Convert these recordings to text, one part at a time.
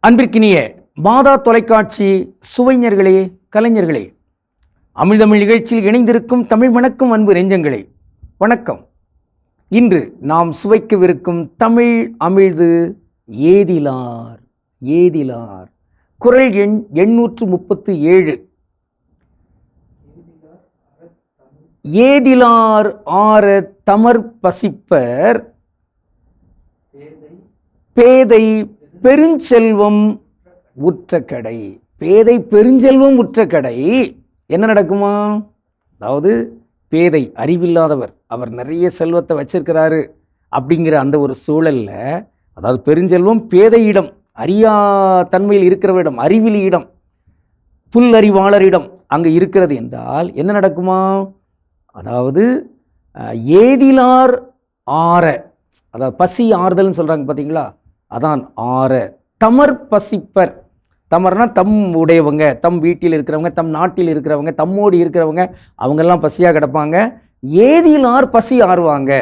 அன்பிற்கினிய மாதா தொலைக்காட்சி சுவைஞர்களே கலைஞர்களே அமிழ்தமிழ் நிகழ்ச்சியில் இணைந்திருக்கும் தமிழ் வணக்கம் அன்பு நெஞ்சங்களே வணக்கம். இன்று நாம் சுவைக்கவிருக்கும் தமிழ் அமிழ்து ஏதிலார் ஏதிலார். குரல் எண் எண்ணூற்று முப்பத்து ஏழு ஏதிலார் ஆற தமர் பசிப்பர். பேதை பெருஞ்செல்வம் உற்ற கடை பேதை பெருஞ்செல்வம் உற்ற கடை என்ன நடக்குமா? அதாவது பேதை அறிவில்லாதவர். அவர் நிறைய செல்வத்தை வச்சிருக்கிறாரு அப்படிங்கிற அந்த ஒரு சூழல்ல அதாவது பெருஞ்செல்வம் பேதையிடம் அறியா தன்மையில் இருக்கிறவரிடம் அறிவிலியிடம் புல்லறிவாளரிடம் அங்கே இருக்கிறது என்றால் என்ன நடக்குமா? அதாவது ஏதிலார் ஆற அதாவது பசி ஆறுதல்னு சொல்கிறாங்க பார்த்தீங்களா அதான் ஆற. தமர் பசிப்பர். தமர்னா தம் உடையவங்க தம் வீட்டில் இருக்கிறவங்க தம் நாட்டில் இருக்கிறவங்க தம்மோடு இருக்கிறவங்க அவங்கெல்லாம் பசியாக கிடப்பாங்க. ஏதிலார் பசி ஆறுவாங்க.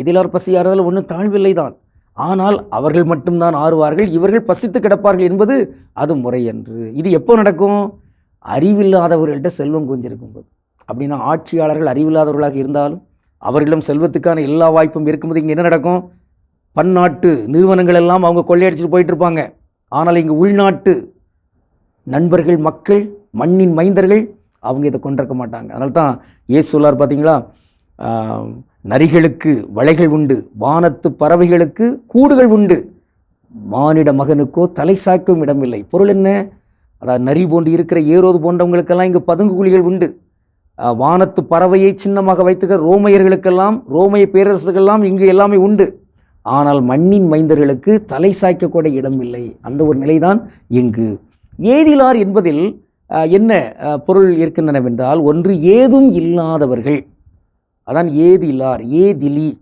ஏதிலார் பசி ஆறுதல் ஒன்றும் தாழ்வில்லை தான். ஆனால் அவர்கள் மட்டும்தான் ஆறுவார்கள் இவர்கள் பசித்து கிடப்பார்கள் என்பது அது முறையன்று இது எப்போ நடக்கும்? அறிவில்லாதவர்கள்ட்ட செல்வம் கொஞ்சிருக்கும் போது. அப்படின்னா ஆட்சியாளர்கள் அறிவில்லாதவர்களாக இருந்தாலும் அவர்களிடம் செல்வத்துக்கான எல்லா வாய்ப்பும் இருக்கும்போது இங்கே என்ன நடக்கும்? பன்னாட்டு நிறுவனங்கள் எல்லாம் அவங்க கொள்ளையடிச்சிட்டு போயிட்டு இருப்பாங்க. ஆனால் இங்கே உள்நாட்டு நண்பர்கள் மக்கள் மண்ணின் மைந்தர்கள் அவங்க இதை கொண்டிருக்க மாட்டாங்க. அதனால தான் ஏசு சொல்லார் பார்த்தீங்களா? நரிகளுக்கு வளைகள் உண்டு வானத்து பறவைகளுக்கு கூடுகள் உண்டு. மானிட மகனுக்கோ தலை சாய்க்கும் இடமில்லை. பொருள் என்ன? அதாவது நரி போன்று இருக்கிற ஏரோது போன்றவங்களுக்கெல்லாம் இங்கு பதுங்கு குழிகள் உண்டு. வானத்து பறவையை சின்னமாக வைத்துக்கிற ரோமையர்களுக்கெல்லாம் ரோமைய பேரரசுக்கெல்லாம் இங்கு எல்லாமே உண்டு. ஆனால் மண்ணின் மைந்தர்களுக்கு தலை சாய்க்கக்கூட இடமில்லை. அந்த ஒரு நிலைதான் இங்கு. ஏதிலார் என்பதில் என்ன பொருள் இருக்கின்றனவென்றால் ஒன்று ஏதும் இல்லாதவர்கள். அதான் ஏதிலார் ஏதிலி.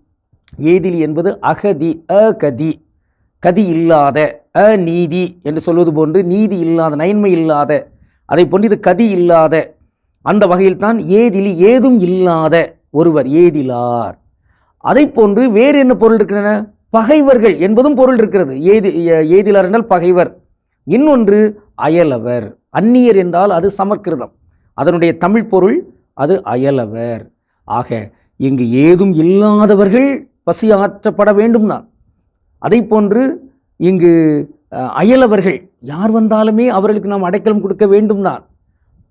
ஏதிலி என்பது அகதி அகதி. கதி இல்லாத அநீதி என்று சொல்வது போன்று நீதி இல்லாத நயன்மை இல்லாத அதை போன்று இது கதி இல்லாத அந்த வகையில் தான் ஏதிலி ஏதும் இல்லாத ஒருவர் ஏதிலார். அதை போன்று வேறு என்ன பொருள் இருக்கின்றன? பகைவர்கள் என்பதும் பொருள் இருக்கிறது. ஏதி ஏ- ஏதிலார் என்றால் பகைவர். இன்னொன்று அயலவர். அந்நியர் என்றால் அது சமற்கிருதம் அதனுடைய தமிழ் பொருள் அது அயலவர். ஆக இங்கு ஏதும் இல்லாதவர்கள் பசியாற்றப்பட வேண்டும் தான் அதை போன்று இங்கு அயலவர்கள் யார் வந்தாலுமே அவர்களுக்கு நாம் அடைக்கலம் கொடுக்க வேண்டும் தான்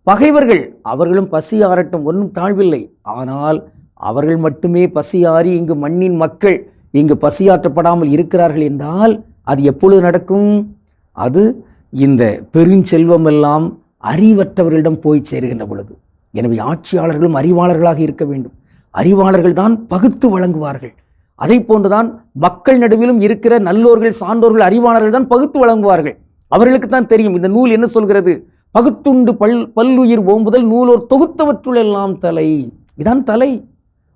பகைவர்கள் அவர்களும் பசி ஆறட்டும் ஒன்றும் தாழ்வில்லை. ஆனால் அவர்கள் மட்டுமே பசியாறி இங்கு மண்ணின் மக்கள் இங்கு பசியாற்றப்படாமல் இருக்கிறார்கள் என்றால் அது எப்பொழுது நடக்கும்? அது இந்த பெருஞ்செல்வம் எல்லாம் அறிவற்றவர்களிடம் போய் சேருகின்ற பொழுது. எனவே ஆட்சியாளர்களும் அறிவாளர்களாக இருக்க வேண்டும். அறிவாளர்கள் தான் பகுத்து வழங்குவார்கள். அதை போன்றுதான் மக்கள் நடுவிலும் இருக்கிற நல்லோர்கள் சான்றோர்கள் அறிவாளர்கள் தான் பகுத்து வழங்குவார்கள். அவர்களுக்கு தான் தெரியும் இந்த நூல் என்ன சொல்கிறது? பகுத்துண்டு பல் பல்லுயிர் ஓம்புதல் நூலோர் தொகுத்தவற்றுள் எல்லாம் தலை. இதான் தலை.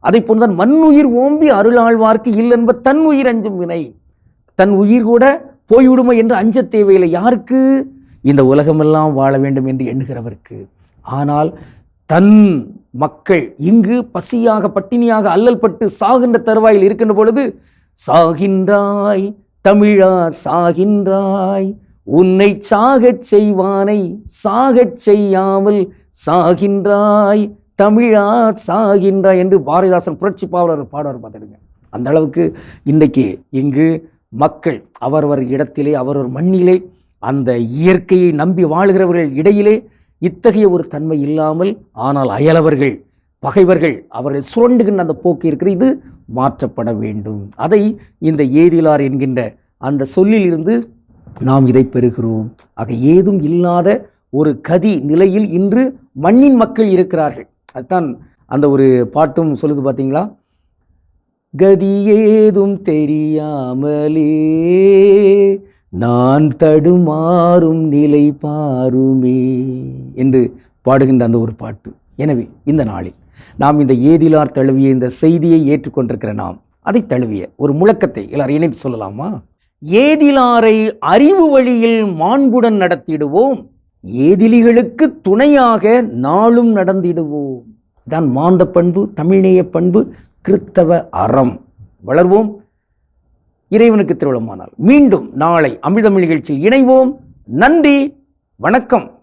அதை போன்றுதான் மண்ணுயிர் ஓம்பி அருளாழ்வார்க்கு இல்லென்ப தன் உயிர் அஞ்சும் வினை. தன் உயிர் கூட போய்விடுமோ என்று அஞ்ச தேவையில்லை. யாருக்கு? இந்த உலகமெல்லாம் வாழ வேண்டும் என்று எண்ணுகிறவருக்கு. ஆனால் தன் மக்கள் இங்கு பசியாக பட்டினியாக அல்லல் பட்டு சாகின்ற தருவாயில் இருக்கின்ற பொழுது சாகின்றாய் தமிழா சாகின்றாய் உன்னை சாகச் செய்வானை சாகச் செய்யாமல் சாகின்றாய் தமிழா சாகின்றாய் என்று பாரதிதாசன் புரட்சி பாவலர் பாடுவார் பார்த்துடுங்க அந்த அளவுக்கு இன்றைக்கு இங்கு மக்கள் அவரவர் இடத்திலே அவரவர் மண்ணிலே அந்த இயற்கையை நம்பி வாழுகிறவர்கள் இடையிலே இத்தகைய ஒரு தன்மை இல்லாமல் ஆனால் அயலவர்கள் பகைவர்கள் அவர்கள் சுரண்டுகின்ற அந்த போக்கு இருக்கிறது இது மாற்றப்பட வேண்டும். அதை இந்த ஏதிலார் என்கின்ற அந்த சொல்லிலிருந்து நாம் இதை பெறுகிறோம். ஆக ஏதும் இல்லாத ஒரு கதி நிலையில் இன்று மண்ணின் மக்கள் இருக்கிறார்கள். அதுதான் அந்த ஒரு பாட்டும் சொல்லுது பார்த்தீங்களா கதி ஏதும் தெரியாமலே நான் தடுமாறும் நிலை பாருமே என்று பாடுகின்ற அந்த ஒரு பாட்டு. எனவே இந்த நாளில் நாம் இந்த ஏதிலார் தழுவிய இந்த செய்தியை ஏற்றுக்கொண்டிருக்கிற நாம் அதை தழுவிய ஒரு முழக்கத்தை எல்லாரும் இணைத்து சொல்லலாமா? ஏதிலாரை அறிவு வழியில் மாண்புடன் நடத்திடுவோம் ஏதிலிகளுக்கு துணையாக நாளும் நடந்திடுவோம். இதான் மாந்த பண்பு தமிழ்நேய பண்பு கிறித்தவ அறம். வளர்வோம் இறைவனுக்கு திருவிழமானால் மீண்டும் நாளை அமிர்தமிழ் நிகழ்ச்சியில் இணைவோம். நன்றி வணக்கம்.